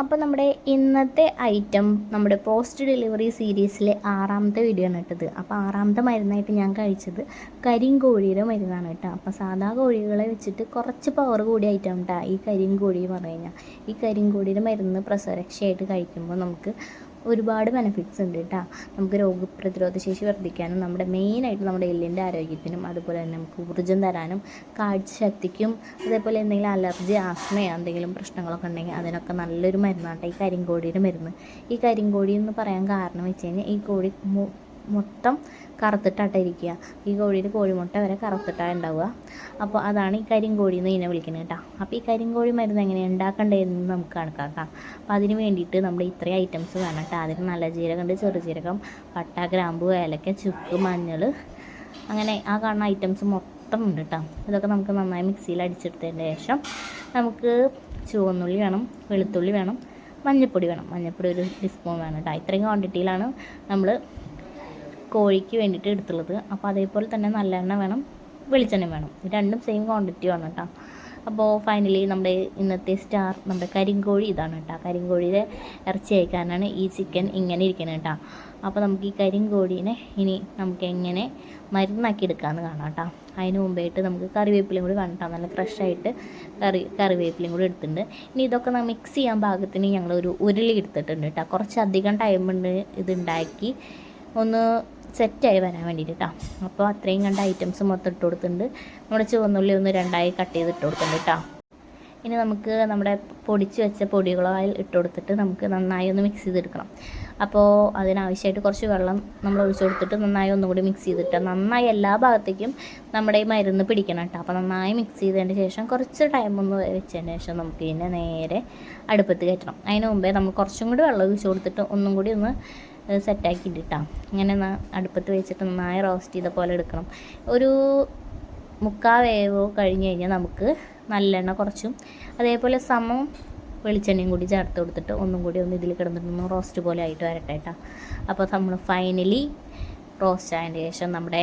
അപ്പോൾ നമ്മുടെ ഇന്നത്തെ ഐറ്റം നമ്മുടെ പോസ്റ്റ് ഡെലിവറി സീരീസിലെ ആറാമത്തെ വീഡിയോ ആണ് കേട്ടത്. അപ്പോൾ ആറാമത്തെ മരുന്നായിട്ട് ഞാൻ കഴിച്ചത് കരിങ്കോഴിയുടെ മരുന്നാണ് കേട്ടോ. അപ്പോൾ സാധാ കോഴികളെ വെച്ചിട്ട് കുറച്ച് പവർ കൂടിയ ഐറ്റം കേട്ടോ ഈ കരിങ്കോഴി എന്ന് പറഞ്ഞു കഴിഞ്ഞാൽ ഈ കരിങ്കോഴിയുടെ മരുന്ന് പ്രസവരക്ഷയായിട്ട് കഴിക്കുമ്പോൾ നമുക്ക് ഒരുപാട് ബെനിഫിറ്റ്സ് ഉണ്ട് കേട്ടോ നമുക്ക് രോഗപ്രതിരോധ ശേഷി വർദ്ധിക്കാനും നമ്മുടെ മെയിനായിട്ട് നമ്മുടെ എല്ലിന്റെ ആരോഗ്യത്തിനും അതുപോലെ തന്നെ നമുക്ക് ഊർജം തരാനും കാഴ്ചശക്തിക്കും അതേപോലെ എന്തെങ്കിലും അലർജി ആസ്മയോ എന്തെങ്കിലും പ്രശ്നങ്ങളൊക്കെ ഉണ്ടെങ്കിൽ അതിനൊക്കെ നല്ലൊരു മരുന്നാട്ടെ ഈ കരിങ്കോഴിയുടെ മരുന്ന്. ഈ കരിങ്കോഴി എന്ന് പറയാൻ കാരണം വെച്ച് കഴിഞ്ഞാൽ ഈ കോഴി മൊത്തം കറുത്തിട്ടായിട്ട് ഇരിക്കുക. ഈ കോഴിയുടെ കോഴിമുട്ട വരെ കറുത്തിട്ടാണ് ഉണ്ടാവുക. അപ്പോൾ അതാണ് ഈ കരിങ്കോഴി എന്ന് ഇതിനെ വിളിക്കുന്നത് കേട്ടോ. അപ്പോൾ ഈ കരിങ്കോഴി മരുന്ന് എങ്ങനെയാണ് ഉണ്ടാക്കേണ്ടതെന്ന് നമുക്ക് കണക്കാക്കാം. അപ്പോൾ അതിന് വേണ്ടിയിട്ട് നമ്മൾ ഇത്രയും ഐറ്റംസ് വേണം കേട്ടോ. അതിന് നല്ല ജീരകം ഉണ്ട് ചെറുജീരകം പട്ട ഗ്രാമ്പു ഏലക്ക ചുക്ക് മഞ്ഞൾ അങ്ങനെ ആ കാണുന്ന ഐറ്റംസ് മൊത്തം ഉണ്ട് കേട്ടോ. ഇതൊക്കെ നമുക്ക് നന്നായി മിക്സിയിൽ അടിച്ചെടുത്തതിന് ശേഷം നമുക്ക് ചുവന്നുള്ളി വേണം വെളുത്തുള്ളി വേണം മഞ്ഞൾപ്പൊടി വേണം. മഞ്ഞൾപ്പൊടി ഒരു ടീസ്പൂൺ വേണം കേട്ടോ. ഇത്രയും ക്വാണ്ടിറ്റിയിലാണ് നമ്മൾ കോഴിക്ക് വേണ്ടിയിട്ട് എടുത്തുള്ളത്. അപ്പോൾ അതേപോലെ തന്നെ നല്ലെണ്ണ വേണം വെളിച്ചെണ്ണ വേണം. രണ്ടും സെയിം ക്വാണ്ടിറ്റി ആണ് കേട്ടോ. അപ്പോൾ ഫൈനലി നമ്മുടെ ഇന്നത്തെ സ്റ്റാർ നമ്മുടെ കരിങ്കോഴി ഇതാണ് കേട്ടോ. കരിങ്കോഴിയുടെ ഇറച്ചി അയക്കാനാണ് ഈ ചിക്കൻ ഇങ്ങനെ ഇരിക്കുന്നത് കേട്ടോ. അപ്പോൾ നമുക്ക് ഈ കരിങ്കോഴീനെ ഇനി നമുക്ക് എങ്ങനെ മരുന്നാക്കി എടുക്കാമെന്ന് കാണാം കേട്ടോ. അതിന് മുമ്പായിട്ട് നമുക്ക് കറിവേപ്പിലയും കൂടി വേണം നല്ല ഫ്രഷായിട്ട് കറി കറിവേപ്പിലയും കൂടി എടുത്തിട്ടുണ്ട്. ഇനി ഇതൊക്കെ നമ്മൾ മിക്സ് ചെയ്യാൻ പാകത്തിന് ഞങ്ങൾ ഒരു ഉരുളി എടുത്തിട്ടുണ്ട് കേട്ടോ. കുറച്ചധികം ടൈം ഉണ്ട് ഇത് ഉണ്ടാക്കി. ഒന്ന് സെറ്റായി വരാൻ വേണ്ടിയിട്ട്. കേട്ടോ അപ്പോൾ അത്രയും കണ്ട ഐറ്റംസ് മൊത്തം ഇട്ട് കൊടുത്തിട്ടുണ്ട്. നമ്മുടെ ചുവന്നുള്ളി ഒന്ന് രണ്ടായി കട്ട് ചെയ്ത് ഇട്ട് കൊടുത്തിട്ടുണ്ട് കേട്ടോ ഇനി നമുക്ക് നമ്മുടെ പൊടിച്ച് വെച്ച പൊടികളായി ഇട്ട് കൊടുത്തിട്ട് നമുക്ക് നന്നായി ഒന്ന് മിക്സ് ചെയ്തെടുക്കണം. അപ്പോൾ അതിനാവശ്യമായിട്ട് കുറച്ച് വെള്ളം നമ്മൾ ഒഴിച്ചു കൊടുത്തിട്ട് നന്നായി ഒന്നുകൂടി മിക്സ് ചെയ്തിട്ട് നന്നായി എല്ലാ ഭാഗത്തേക്കും നമ്മുടെ ഈ മരുന്ന് പിടിക്കണം കേട്ടോ അപ്പോൾ നന്നായി മിക്സ് ചെയ്തതിന് ശേഷം കുറച്ച് ടൈം ഒന്ന് വെച്ചതിന് ശേഷം നമുക്ക് ഇതിനെ നേരെ അടുപ്പത്ത് കയറ്റണം. അതിന് മുമ്പേ നമ്മൾ കുറച്ചും കൂടി വെള്ളം ഒഴിച്ചു കൊടുത്തിട്ട് ഒന്നും കൂടി ഒന്ന് സെറ്റാക്കി ഇട്ടാം ഇങ്ങനെ അടുപ്പത്ത് വെച്ചിട്ട് നന്നായി റോസ്റ്റ് ചെയ്ത പോലെ എടുക്കണം. ഒരു മുക്കാ വേവോ കഴിഞ്ഞ് കഴിഞ്ഞാൽ നമുക്ക് നല്ലെണ്ണ കുറച്ചും അതേപോലെ സമം വെളിച്ചെണ്ണയും കൂടി ചേർത്ത് കൊടുത്തിട്ട് ഒന്നും കൂടി ഒന്ന് ഇതിൽ കിടന്നിട്ടൊന്ന് റോസ്റ്റ് പോലെ ആയിട്ട് വരട്ടെ കേട്ടോ അപ്പോൾ നമ്മൾ ഫൈനലി റോസ്റ്റ് ആയതിന് ശേഷം നമ്മുടെ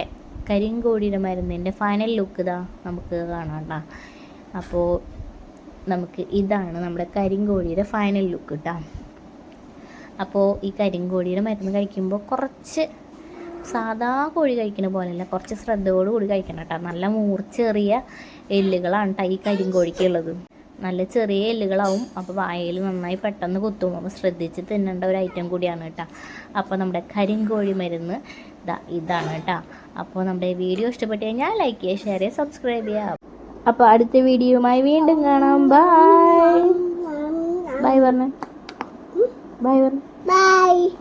കരിങ്കോടിയുടെ മരുന്നിന്റെ ഫൈനൽ ലുക്ക് ഇതാ നമുക്ക് കാണാം കേട്ടോ അപ്പോൾ നമുക്ക് ഇതാണ് നമ്മുടെ കരിങ്കോഴിയുടെ ഫൈനൽ ലുക്ക് കേട്ടോ അപ്പോൾ ഈ കരിങ്കോഴിയുടെ മരുന്ന് കഴിക്കുമ്പോൾ കുറച്ച് സാധാ കോഴി കഴിക്കുന്ന പോലെയല്ല കുറച്ച് ശ്രദ്ധയോട് കൂടി കഴിക്കണം കേട്ടോ. നല്ല മൂർച്ചേറിയ എല്ലുകളാണ് കേട്ടോ ഈ കരിങ്കോഴിക്ക് ഉള്ളത്. നല്ല ചെറിയ എല്ലുകളാവും അപ്പോൾ വായയിൽ നന്നായി പെട്ടെന്ന് കുത്തും. അപ്പോൾ ശ്രദ്ധിച്ച് തിന്നേണ്ട ഒരു ഐറ്റം കൂടിയാണ് കേട്ടോ അപ്പോൾ നമ്മുടെ കരിങ്കോഴി മരുന്ന് ഇതാ ഇതാണ് കേട്ടോ അപ്പോൾ നമ്മുടെ വീഡിയോ ഇഷ്ടപ്പെട്ട് കഴിഞ്ഞാൽ ലൈക്ക് ചെയ്യുക ഷെയർ ചെയ്യുക സബ്സ്ക്രൈബ് ചെയ്യുക. അപ്പോൾ അടുത്ത വീഡിയോയുമായി വീണ്ടും കാണാം. ബൈ ബൈ പറഞ്ഞേ. Bye. Bye.